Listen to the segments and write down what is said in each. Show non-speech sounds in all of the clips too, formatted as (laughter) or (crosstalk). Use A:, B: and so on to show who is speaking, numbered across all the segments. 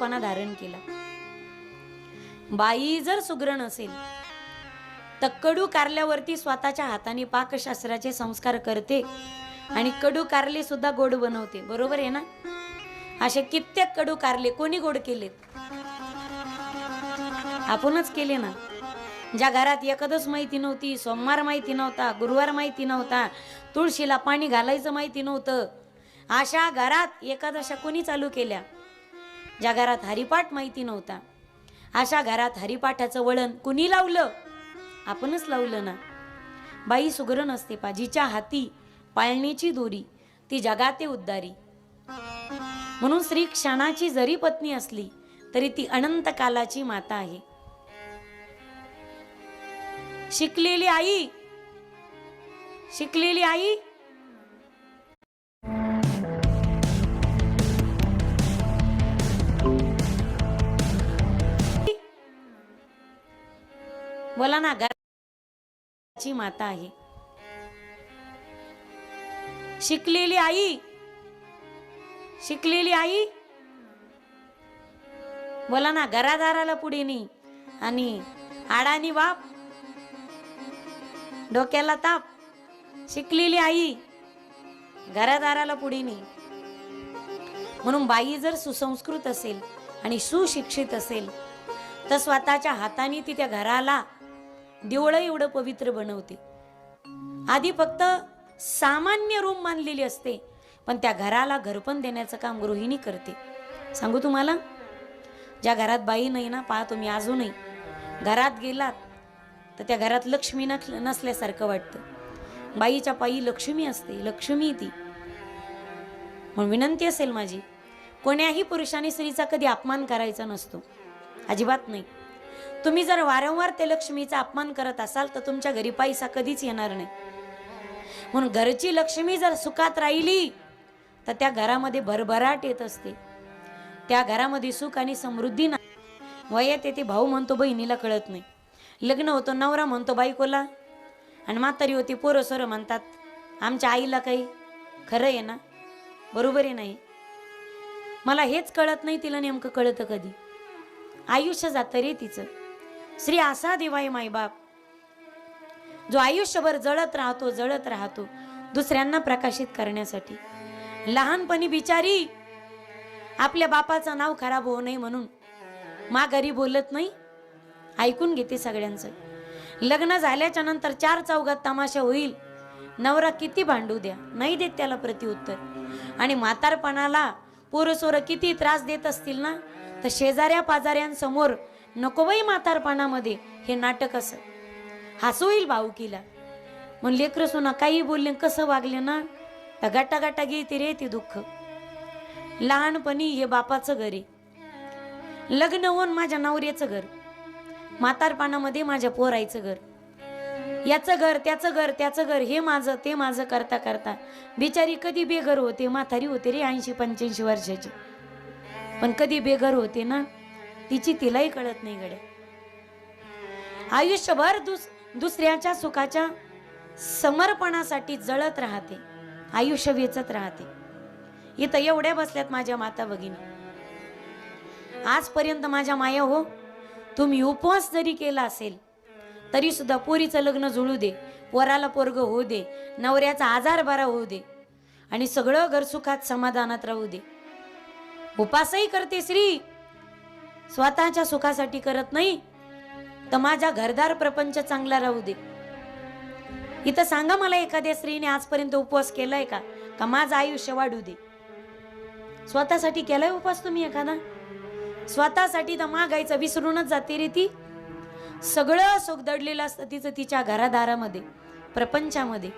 A: पणा धारण केला. बाई जर सुग्रण नसेल तर कडू कारल्यावरती स्वतःच्या हाताने पाकशास्त्राचे संस्कार करते आणि कडू कारले सुद्धा गोड बनवते. बरोबर आहे ना? असे कित्येक कडू कारले कोणी गोड केलेत? आपणच केले ना? ज्या घरात एखादच माहिती नव्हती सोमवार माहिती नव्हता गुरुवार माहिती नव्हता तुळशीला पाणी घालायचं माहिती नव्हतं अशा घरात एकादशा कोणी चालू केल्या? ज्या घरात हरिपाठ माहिती नव्हता. अशा घरात हरिपाठाचं वळण कुणी लावलं? आपणच लावलं ना. बाई सुग्र नसते पा जिच्या हाती पाळणीची दोरी ती जगाते उद्दारी म्हणून स्त्री क्षणाची जरी पत्नी असली तरी ती अनंत कालाची माता आहे. शिकलेली आई? शिकलेली आई? माता आहे. शिकलेली आई. शिकलेली आई. बोला ना घरादाराला पुढे नी. आणि आडानी बाप. डोक्याला ताप. शिकलेली आई. घरादाराला पुढे नी. म्हणून बाई जर सुसंस्कृत असेल आणि सुशिक्षित असेल तर स्वतःच्या हाताने ती त्या घराला देवळं एवढं पवित्र बनवते. आधी फक्त सामान्य रूम मानलेली असते पण त्या घराला घरपण देण्याचं काम गृहिणी करते. सांगू तुम्हाला? ज्या घरात बाई नाही ना पहा तुम्ही अजूनही. घरात गेलात तर त्या घरात लक्ष्मी नस नसल्यासारखं वाटतं. बाईच्या पायी लक्ष्मी असते लक्ष्मी ती. म्हणून विनंती असेल माझी कोण्याही पुरुषाने स्त्रीचा कधी अपमान करायचा नसतो. अजिबात नाही. तुम्ही जर वारंवार ते लक्ष्मीचा अपमान करत असाल तर तुमच्या घरी पैसा कधीच येणार नाही. म्हणून घरची लक्ष्मी जर सुखात राहिली तर त्या घरामध्ये भरभराट येत असते. त्या घरामध्ये सुख आणि समृद्धी ना वयात येते भाऊ म्हणतो बहिणीला कळत नाही. लग्न होतो नवरा म्हणतो बायकोला. आणि म्हातारी होती पोरं सोरं म्हणतात आमच्या आईला काही खरं आहे ना? बरोबर आहे नाही? मला हेच कळत नाही तिला नेमकं कळतं कधी. आयुष्य जातं रे तिचं. श्री असा देवाय मायबाप जो आयुष्यभर जळत राहतो जळत राहतो दुसऱ्यांना प्रकाशित करण्यासाठी. लहानपणी बिचारी आपल्या बापाचं नाव खराब होऊ नये म्हणून माघारी बोलत नाही. ऐकून घेते सगळ्यांचं. लग्न झाल्याच्यानंतर चार चौघात तमाशा होईल. नवरा किती भांडू द्या? नाही देत त्याला प्रतिउत्तर. आणि म्हातारपणाला पोरसोरं किती त्रास देत असतील ना? तर शेजाऱ्या पाजाऱ्यांसमोर नकोबाई म्हातारपणामध्ये. हे नाटक असं. हसू येईल भाऊकीला मग लेकरं सुना काही बोलले कसं वागले ना? तर गटा गटा घेते रे ते दुःख. लहानपणी हे बापाचं घर आहे. लग्न होऊन माझ्या नवऱ्याचं घर. म्हातारपणामध्ये माझ्या पोरायचं घर. याचं घर त्याचं घर त्याचं घर हे माझं ते माझं करता करता बिचारी कधी बेघर होते म्हातारी होते रे ऐंशी पंच्याऐंशी वर्षाची. पण कधी बेघर होते ना तिची तिलाही कळत नाही गड्या. आयुष्यभर दुस दुसऱ्याच्या सुखाच्या समर्पणासाठी जळत राहते आयुष्य वेचत राहते. इथं एवढ्या बसल्यात माझ्या माता भगिनी. आजपर्यंत माझ्या माया हो तुम्ही उपवास जरी केला असेल तरी सुद्धा पोरीचं लग्न जुळू दे पोराला पोरग होऊ दे नवऱ्याचा आजार बरा होऊ दे आणि सगळं घर सुखात समाधानात राहू दे. उपासही करते श्री. स्वतःच्या सुखासाठी करत नाही तर माझा घरदार प्रपंच चांगला राहू दे. इथं सांगा मला एखाद्या स्त्रीने आजपर्यंत उपवास केलाय का? का माझं आयुष्य वाढू दे? स्वतःसाठी केलाय उपवास तुम्ही एखादा? स्वतःसाठी तर मागायचं विसरूनच जाते रे ती. सगळं सुख दडलेलं असतं तिचं तिच्या घरादारामध्ये प्रपंचामध्ये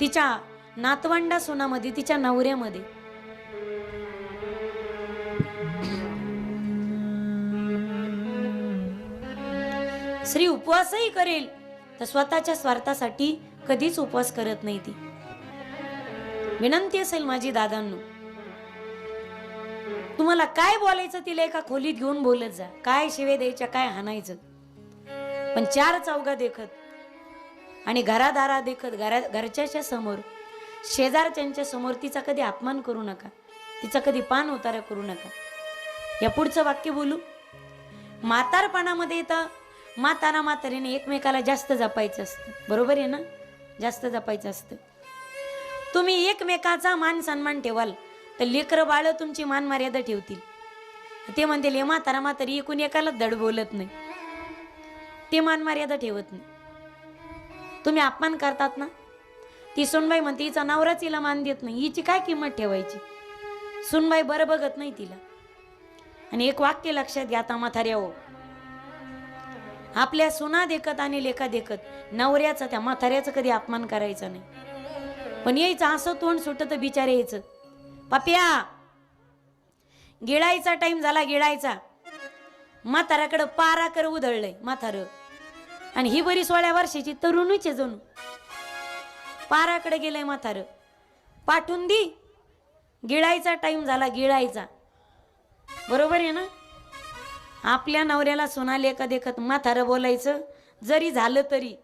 A: तिच्या नातवंडा सुनामध्ये तिच्या नवऱ्यामध्ये. स्त्री उपवासही करेल. तर स्वतःच्या स्वार्थासाठी कधीच उपवास करत नाही ती. विनंती असेल माझी दादांनो. तुम्हाला काय बोलायचं तिला एका खोलीत घेऊन बोलत जा. काय शिवे द्यायच्या काय हाणायचं. पण चार चौघा देखत आणि घरादारा देखत घरा घरच्याच्या समोर शेजारच्यांच्या समोर तिचा कधी अपमान करू नका. तिचा कधी पान उतारा करू नका. या पुढचं वाक्य बोलू. म्हातारपणामध्ये तर माताना म्हातारीने एकमेकाला जास्त जपायचं असतं. बरोबर आहे ना? जास्त जपायचं असतं. तुम्ही एकमेकाचा मान सन्मान ठेवाल तर लेकरं बाळ तुमची मान मर्यादा ठेवतील. ते म्हणतील हे म्हातारा म्हातारी एकूण एकाला धड बोलत नाही. ते मान मर्यादा ठेवत नाही. तुम्ही अपमान करतात ना? ती सुनबाई म्हणते हिचा नवराच हिला मान देत नाही. हिची काय किंमत ठेवायची? सुनबाई बरं बघत नाही तिला. आणि एक वाक्य लक्षात घ्या आता म्हाताऱ्या हो आपल्या सुना देखत आणि लेखा देखत नवऱ्याचा त्या म्हाताऱ्याचा कधी अपमान करायचा नाही. पण यायचं असं तोंड सुटत बिचारे यायचं पाप्या गिळायचा टाइम झाला गिळायचा. म्हाताऱ्याकडं पारा कर उधळलंय म्हातार. आणि ही बरी सोळ्या वर्षाची तरुणीच आहे जणू. पाराकडे गेलंय म्हातार. पाठवून दी. गिळायचा टाइम झाला गिळायचा. बरोबर आहे ना? आपल्या नवऱ्याला सोनाले एका देखत म्हातारं बोलायचं जरी झालं तरी.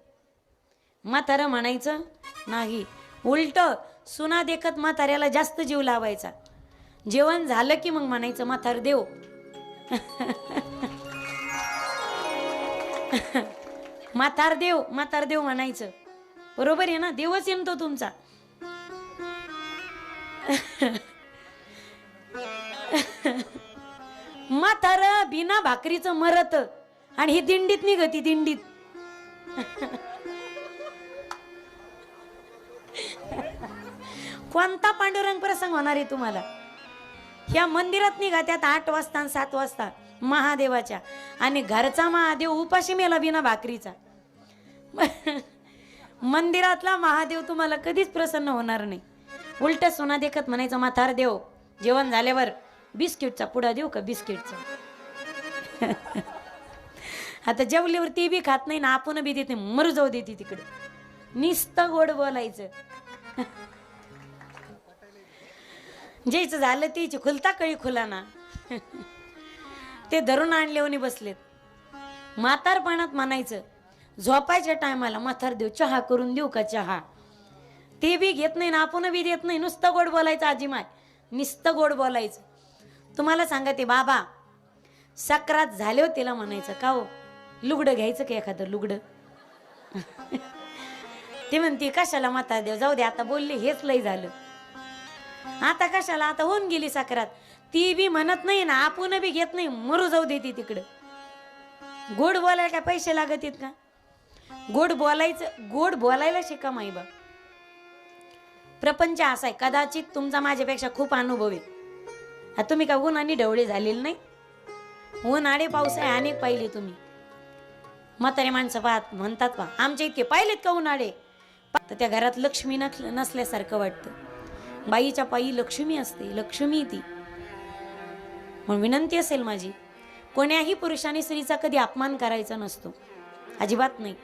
A: म्हातारं म्हणायचं नाही उलट सुना देखत म्हाताऱ्याला जास्त जीव लावायचा. जेवण झालं की मग म्हणायचं म्हातार देव. (laughs) म्हातार देव म्हातार देव म्हणायचं. बरोबर आहे ना? देवच येतो तुमचा. (laughs) म्हातार बिना भाकरीचं मरत. आणि ही दिंडीत निघती दिंडीत. कोणता पांडुरंग प्रसंग होणार आहे तुम्हाला? ह्या मंदिरात निघा त्यात आठ वाजता आणि सात वाजता महादेवाच्या. आणि घरचा महादेव उपाशी मेला बिना भाकरीचा. मंदिरातला महादेव तुम्हाला कधीच प्रसन्न होणार नाही. उलट सोना देखत म्हणायचं म्हातार देव जेवण झाल्यावर बिस्किटचा पुडा देऊ का बिस्किटचा? (laughs) आता जेवल्यावर ती बी खात नाही ना आपण बी देते मरू जाऊ देते तिकडे. निस्तं गोड बोलायचं. (laughs) ज्याचं झालं तिची खुलता कळी खुलाना (laughs) ते धरून आणलेवणी बसलेत. म्हातारपणात म्हणायचं झोपायच्या टायमाला म्हातार देऊ चहा करून देऊ का चहा? ते बी घेत नाही ना आपण बी देत नाही नुसतं गोड बोलायचं आजीमाय नुसतं गोड बोलायचं. तुम्हाला सांगा ते बाबा. सक्रात झाले हो तिला म्हणायचं का हो? लुगडं घ्यायचं का एखादं लुगडं? (laughs) ते म्हणते कशाला माता देव? जाऊ दे आता बोलले हेच लय झालं. आता कशाला? आता होऊन गेली साखरात ती बी म्हणत नाही ना आपण बी घेत नाही मरू जाऊ देते तिकडं. गोड बोलायला काय पैसे लागत आहेत का? गोड बोलायचं गोड बोलायला शिका माईबा प्रपंच असा आहे कदाचित तुमचा माझ्यापेक्षा खूप अनुभव आहे. तुम्ही का ऊन आणि ढवळे झालेले नाही? उन्हाळे पाऊस आहे अनेक पाहिले तुम्ही. म्हातारे माणसं पाहत म्हणतात पा आमच्या इतके पाहिलेत का उन्हाळे तर त्या घरात लक्ष्मी नस नसल्यासारखं वाटतं. बाईच्या पायी लक्ष्मी असते लक्ष्मी ती. म्हणून विनंती असेल माझी कोण्याही पुरुषाने स्त्रीचा कधी अपमान करायचा नसतो. अजिबात नाही.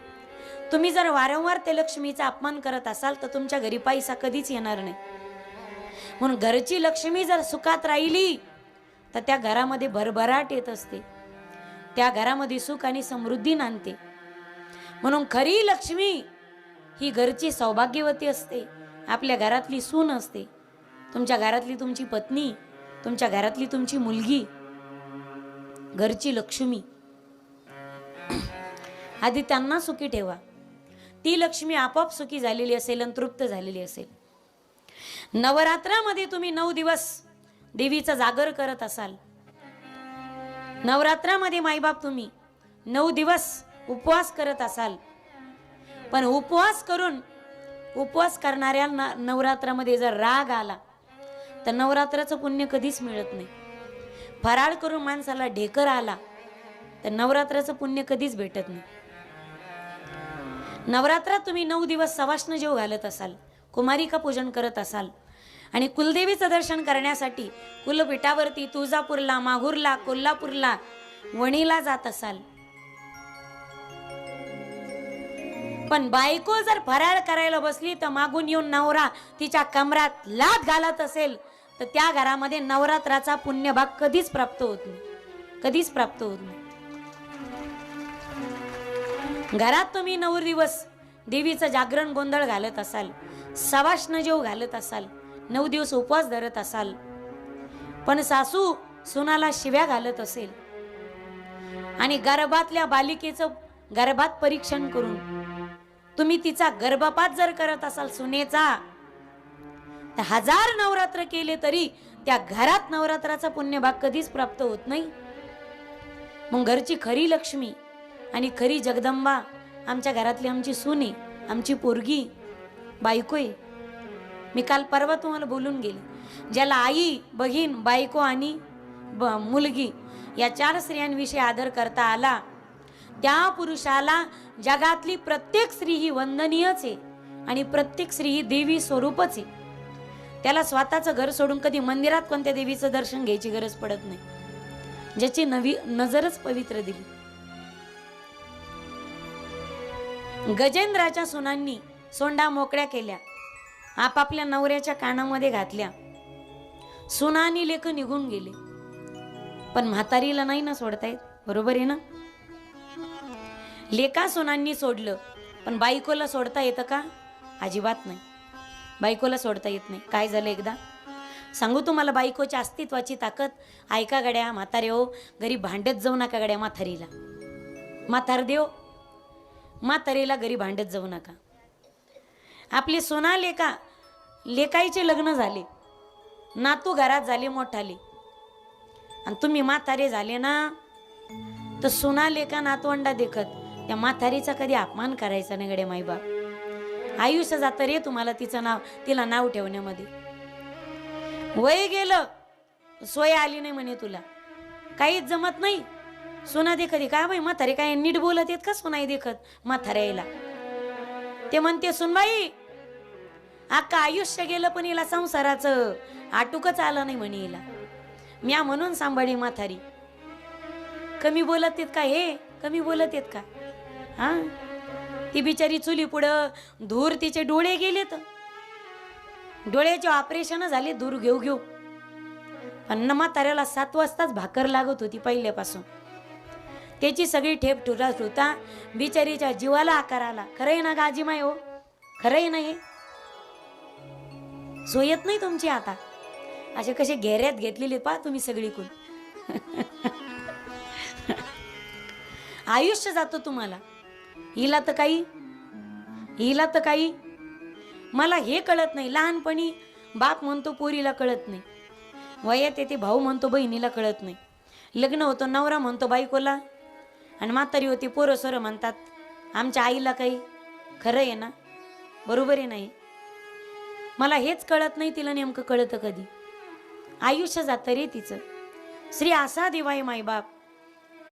A: तुम्ही जर वारंवार त्या लक्ष्मीचा अपमान करत असाल तर तुमच्या घरी पैसा कधीच येणार नाही. म्हणून घरची लक्ष्मी जर सुखात राहिली तर त्या घरामध्ये भरभराट येत असते. त्या घरामध्ये सुख आणि समृद्धी नांदते. म्हणून खरी लक्ष्मी ही घरची सौभाग्यवती असते. आपल्या घरातली सून असते. तुमच्या घरातली तुमची पत्नी तुमच्या घरातली तुमची मुलगी घरची लक्ष्मी. आधी त्यांना सुखी ठेवा. ती लक्ष्मी आपोआप सुखी झालेली असेल आणि तृप्त झालेली असेल. नवरात्रामध्ये तुम्ही नऊ दिवस देवीचा जागर करत असाल. नवरात्रामध्ये माईबाप तुम्ही नऊ दिवस उपवास करत असाल. पण उपवास करून उपवास करणाऱ्या नवरात्रामध्ये जर राग आला तर नवरात्राचं पुण्य कधीच मिळत नाही. फराळ करून माणसाला ढेकर आला तर नवरात्राचं पुण्य कधीच भेटत नाही. नवरात्रात तुम्ही नऊ दिवस सवाष्ण जेव घालत असाल. कुमारिका पूजन करत असाल. आणि कुलदेवीचं दर्शन करण्यासाठी कुलपीठावरती तुळजापूरला माहूरला कोल्हापूरला वणीला जात असाल. पण बायको जर फराळ करायला बसली तर मागून येऊन नवरा तिच्या कमरात लात घालत असेल तर त्या घरामध्ये नवरात्राचा पुण्यभाग कधीच प्राप्त होत नाही. कधीच प्राप्त होत नाही. घरात तुम्ही नऊ दिवस देवीचं जागरण गोंधळ घालत असाल. सवाष्ण जेव घालत असाल नऊ दिवस उपवास धरत असाल. पण सासू सुनाला शिव्या घालत असेल. आणि गर्भातल्या बालिकेचं गर्भात परीक्षण करून तुम्ही तिचा गर्भपात जर करत असाल सुनेचा तर हजार नवरात्र केले तरी त्या घरात नवरात्राचा पुण्यभाग कधीच प्राप्त होत नाही. मग घरची खरी लक्ष्मी आणि खरी जगदंबा आमच्या घरातली आमची सुने आमची पोरगी बायको आहे मी काल परवा तुम्हाला बोलून गेले. ज्याला आई बहीण बायको आणि ब- मुलगी या चार स्त्रियांविषयी आदर करता आला त्या पुरुषाला जगातली प्रत्येक स्त्री ही वंदनीयच आहे आणि प्रत्येक स्त्री ही देवी स्वरूपच आहे. त्याला स्वतःचं घर सोडून कधी मंदिरात कोणत्या देवीचं दर्शन घ्यायची गरज पडत नाही. ज्याची नवी नजरच पवित्र दिली. गजेंद्राच्या सुनांनी सोंडा मोकळ्या केल्या. आपापल्या नवऱ्याच्या कानामध्ये घातल्या. सुनानी लेख निघून गेले. पण म्हातारीला नाही ना सोडता येत बरोबर आहे ना? लेका सुनांनी सोडलं पण बायकोला सोडता येतं का? अजिबात नाही. बायकोला सोडता येत नाही. काय झालं एकदा? सांगू तुम्हाला बायकोच्या अस्तित्वाची ताकद? ऐका गड्या म्हातारे हो घरी भांडत जाऊ नका गड्या म्हातारीला. म्हातार देव म्हातारीला घरी भांडत जाऊ नका. आपली सोना लेका लेकाईचे लग्न झाले. नातू घरात झाले मोठाले. आणि तुम्ही म्हातारे झाले ना तर सोना लेका नातवंडा देखत त्या म्हातारीचा कधी अपमान करायचा नाही गडे माईबाप. आयुष्य जातं रे तुम्हाला तिचं नाव तिला नाव ठेवण्यामध्ये. वय गेलं सोय आली नाही म्हणे तुला. काहीच जमत नाही. सोना देखत काय बाई? म्हातारे काय नीट बोलत येत का सोनाई देखत म्हाताऱ्याला? ते म्हणते सुनबाई अख्खा आयुष्य गेलं पण हिला संसाराचं. आटूकच आलं नाही म्हणे हिला. म्या म्हणून सांभाळी म्हातारी. कमी बोलत येत का हे? कमी बोलत येत का? हा? ती बिचारी चुली पुढं धूर तिचे डोळे गेलेत. डोळ्याचे ऑपरेशन झाले दूर घेऊ घेऊ. पण न म्हाताऱ्याला सात वाजताच भाकर लागत होती पहिल्यापासून. त्याची सगळी ठेप ठुरा होता बिचारीच्या जीवाला आकार आला. खरंय ना गाजीमाय हो? खरंय ना हे? सोयत नाही तुमची आता. असे कसे घेऱ्यात घेतलेले पा तुम्ही सगळीकून आयुष्य जातो तुम्हाला. हिला तर काही हिला तर काही. मला हे कळत नाही लहानपणी बाप म्हणतो पोरीला कळत नाही. वयात येते भाऊ म्हणतो बहिणीला कळत नाही. लग्न होतं नवरा म्हणतो बायकोला. आणि म्हातारी होती पोरं सोरं म्हणतात आमच्या आईला काही खरं आहे ना? बरोबर आहे नाही मला हेच कळत नाही तिला नेमकं कळतं कधी. आयुष्य जातं रे तिचं. श्री असा देवाय मायबाप.